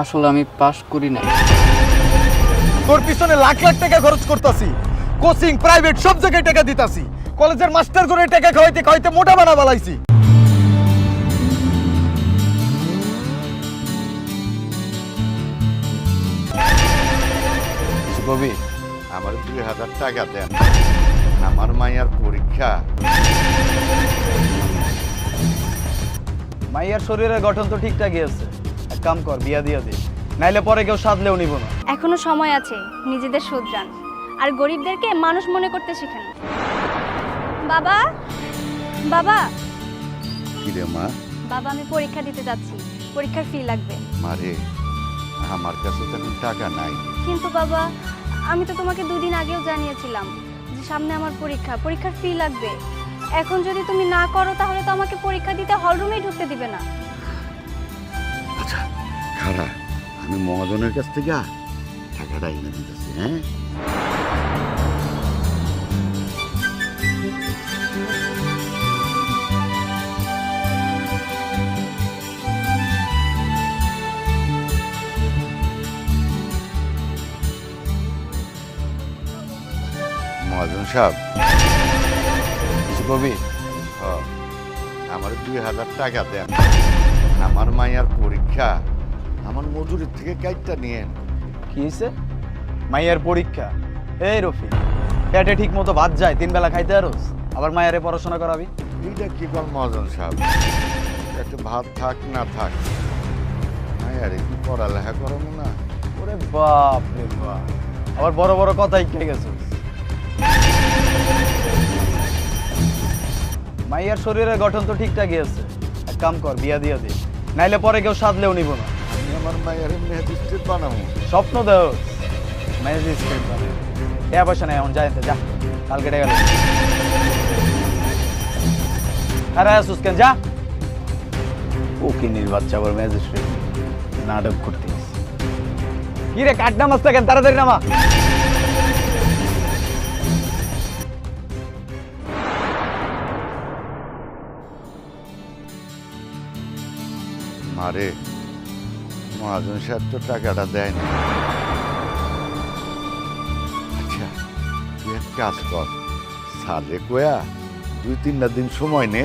আসলে আমি পাশ করি নাই। তোর পিছনে লাখ লাখ টাকা খরচ করতাছি। কোচিং প্রাইভেট সব জায়গায় টাকা দিতাছি। কলেজের মাস্টার করে টাকা খাওয়াইতে খাওয়াইতে মোটা বানা বালাইছি। কবি আমার দুই হাজার টাকা দেন। আমার মাইয়ার পরীক্ষা। মাইয়ার শরীরের গঠন তো ঠিকঠাকই আছে। কাম কর বিয়া দিয়া দে। নাইলে পরে কেউ সাধলেও নিব না। এখনও সময় আছে নিজেদের শুধরান আর গরিবদেরকে মানুষ মনে করতে শেখেন। বাবা বাবা। কিরে মা? বাবা আমি পরীক্ষা দিতে যাচ্ছি। পরীক্ষার ফি লাগবে। মারে আমার কাছে তো এখন টাকা নাই। কিন্তু বাবা আমি তো তোমাকে দুদিন আগেও জানিয়েছিলাম যে সামনে আমার পরীক্ষা। পরীক্ষার ফি লাগবে। এখন যদি তুমি না করো তাহলে তো আমাকে পরীক্ষা দিতে হলরুমেই ঢুকতে দিবে না। খারা। আমি মহাজনের কাছ থেকে টাকাটা এনে দিতেছি হ্যাঁ? মহাজন সাহেব কবি? আমার দুই হাজার টাকা দেন। আমার মাইয়ার পরীক্ষা আমার মজুরির থেকে কাইটটা নিয়েন কি হয়েছে মাইয়ার পরীক্ষা। এই রফি পেটে ঠিক মতো ভাত যায় তিন বেলা খাইতে আরোস আবার মায়েরে পড়াশোনা করাবি? এইটা কি কর মহাজন সাহেব? একটা ভাত থাক না থাক মাইয়ার কি পড়ালেখা করাবো না? ওরে বাপ রে বাপ আবার বড় বড় কথাই কে গেছিস মাইয়ার শরীরের গঠন তো ঠিকঠাকই আছে। এক কাম কর বিয়া দিয়া দে নাইলে পরে কেউ সাধলেও নিব না। আমার মায়ের মেহেদিস্টের বানাবো স্বপ্ন দেও ম্যাজিস্ট্রেট বানে। এ পয়সা নেই এখন যাই যা কাল কেটে গেল। আরে আসুস কেন যা। ও কি নির্বাচ্চা আবার ম্যাজিস্ট্রেট নাটক করতে কি রে কাট নামাজ কেন তাড়াতাড়ি নামা। মারে। মহাজন সাহেব তো টাকাটা দেয় না আচ্ছা তুই এক কাজ কর। সালে কোয়া, দুই তিনটা দিন সময় নে,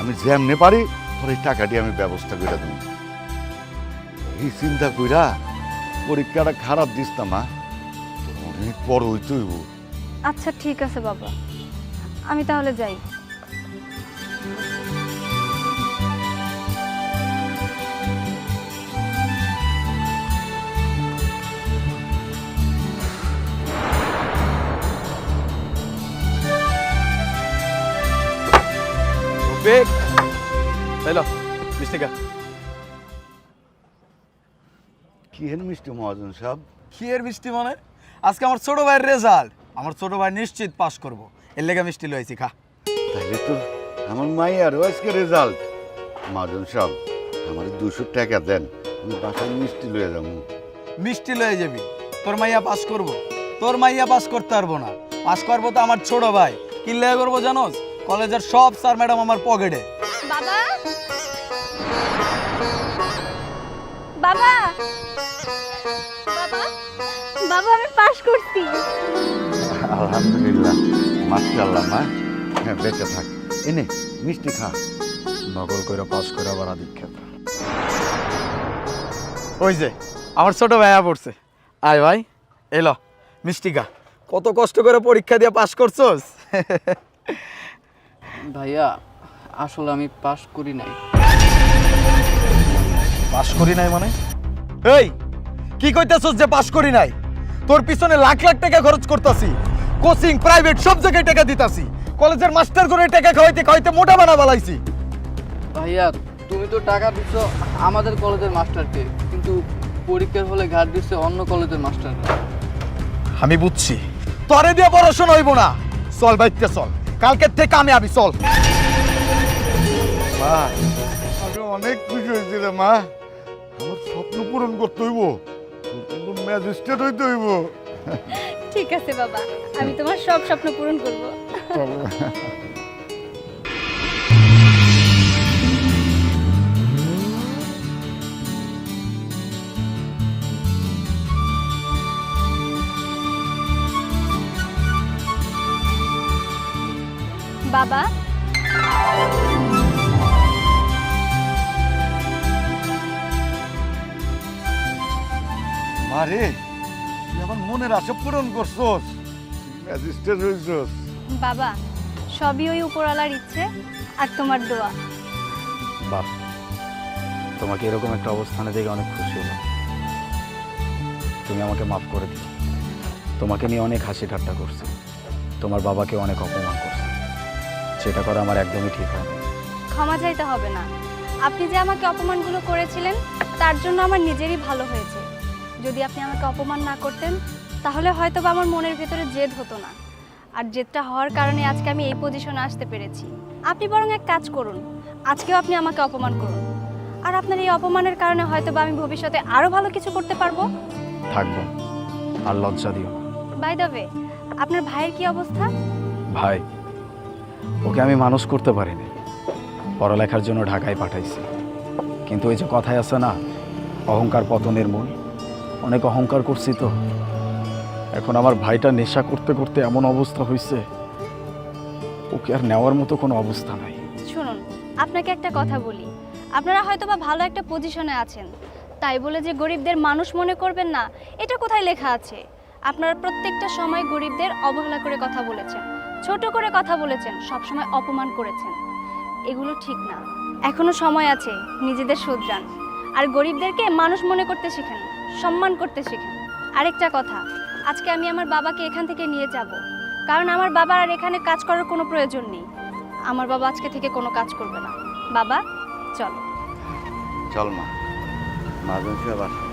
আমি যেমনে পারি তোর এই টাকাটি আমি ব্যবস্থা করে দেব। এই চিন্তা কইরা পরীক্ষাটা খারাপ দিস না, মা। অনেক বড় হইতে হইব আচ্ছা ঠিক আছে বাবা। আমি তাহলে যাই। বেগ হ্যালো মিস্টিকা কি হেন মিষ্টি মহাজন সাহেব? কি এর মিষ্টি মানে? আজকে আমার ছোট ভাইয়ের রেজাল্ট আমার ছোট ভাই নিশ্চিত পাস করব। এর লেগে মিষ্টি লইছি খা। তাহলে তো আমার মাইয়ারও আজকে রেজাল্ট মহাজন সাহেব আমার দুশো টাকা দেন আমি বাসায় মিষ্টি লয়ে যাব। মিষ্টি লয়ে যাবি। তোর মাইয়া পাস করব। তোর মাইয়া পাস করতে পারব না। পাস করব তো আমার ছোট ভাই। কি লেগে করব জানোস? কলেজের সব স্যার ম্যাডাম আমার পকেটে। বাবা? বাবা? বাবা? বাবা আমি পাশ করছি। আলহামদুলিল্লাহ মাশাআল্লাহ মা। হ্যাঁ বেঁচে থাক। এনে মিষ্টি খা। নকল করে পাস করে আবার আদিক্ষেত ওই যে আমার ছোট ভাইয়া পড়ছে। আয় ভাই এলো মিষ্টিকা কত কষ্ট করে পরীক্ষা দিয়ে পাস করছস? ভাইয়া আসলে আমি পাশ করি নাই। পাস করি নাই মানে? এই কি কইতেছস যে পাস করি নাই? তোর পিছনে লাখ লাখ টাকা খরচ করতাছি। কোচিং প্রাইভেট সব জায়গায় টাকা দিতাছি। কলেজের মাস্টার করে টাকা খাওয়াইতে খাওয়াইতে মোটা বানা বালাইছি। ভাইয়া তুমি তো টাকা দিচ্ছ আমাদের কলেজের মাস্টারকে কিন্তু পরীক্ষার হলে ঘাট দিচ্ছে অন্য কলেজের মাস্টাররা। আমি বুঝছি। তরে দিয়ে পড়াশোনা হইব না। চল বাইতে চল। কালকের থেকে আমি আবি চল মা আমি অনেক খুশি হয়েছি রে মা। আমার স্বপ্ন পূরণ করতে হইব। কিন্তু ম্যাজিস্ট্রেট হইতে হইব। ঠিক আছে বাবা আমি তোমার সব স্বপ্ন পূরণ করব। বাবা। মারে তুই আমার মনের আশা পূরণ করছস। ম্যাজিস্ট্রেট হইছস। বাবা সবই ওই উপরওয়ালার ইচ্ছে আর তোমার দোয়া। বাপ তোমাকে এরকম একটা অবস্থানে দেখে অনেক খুশি হলাম। তুমি আমাকে মাফ করে দিও। তোমাকে নিয়ে অনেক হাসি ঠাট্টা করছি। তোমার বাবাকে অনেক অপমান করছি সেটা করা আমার একদমই ঠিক হয়নি। ক্ষমা চাইতে হবে না। আপনি যে আমাকে অপমানগুলো করেছিলেন তার জন্য আমার নিজেরই ভালো হয়েছে। যদি আপনি আমাকে অপমান না করতেন তাহলে হয়তো বা আমার মনের ভেতরে জেদ হতো না। আর জেদটা হওয়ার কারণে আজকে আমি এই পজিশনে আসতে পেরেছি। আপনি বরং এক কাজ করুন আজকেও আপনি আমাকে অপমান করুন। আর আপনার এই অপমানের কারণে হয়তো বা আমি ভবিষ্যতে আরও ভালো কিছু করতে পারব। থাকব। আর লজ্জা দিও বাই দ্য ওয়ে আপনার ভাইয়ের কি অবস্থা? ভাই ওকে আমি মানুষ করতে পারিনি। পড়ালেখার জন্য ঢাকায় পাঠাইছি। কিন্তু ওই যে কথায় আছে না, অহংকার পতনের মূল। অনেক অহংকার করছি তো। এখন আমার ভাইটা নেশা করতে করতে এমন অবস্থা হয়েছে ওকে আর নেওয়ার মতো কোনো অবস্থা নাই। শুনুন, আপনাকে একটা কথা বলি। আপনারা হয়তো বা ভালো একটা পজিশনে আছেন। তাই বলে যে গরিবদের মানুষ মনে করবেন না, এটা কোথায় লেখা আছে? আপনারা প্রত্যেকটা সময় গরিবদের অবহেলা করে কথা বলেছেন। ছোট করে কথা বলেছেন, সবসময় অপমান করেছেন। এগুলো ঠিক না। এখনও সময় আছে, নিজেদের শুধরান। আর গরিবদেরকে মানুষ মনে করতে শিখেন, সম্মান করতে শিখেন। আরেকটা কথা, আজকে আমি আমার বাবাকে এখান থেকে নিয়ে যাব। কারণ আমার বাবার আর এখানে কাজ করার কোনো প্রয়োজন নেই। আমার বাবা আজকে থেকে কোনো কাজ করবে না। বাবা, চলো। চল মা। মাঝে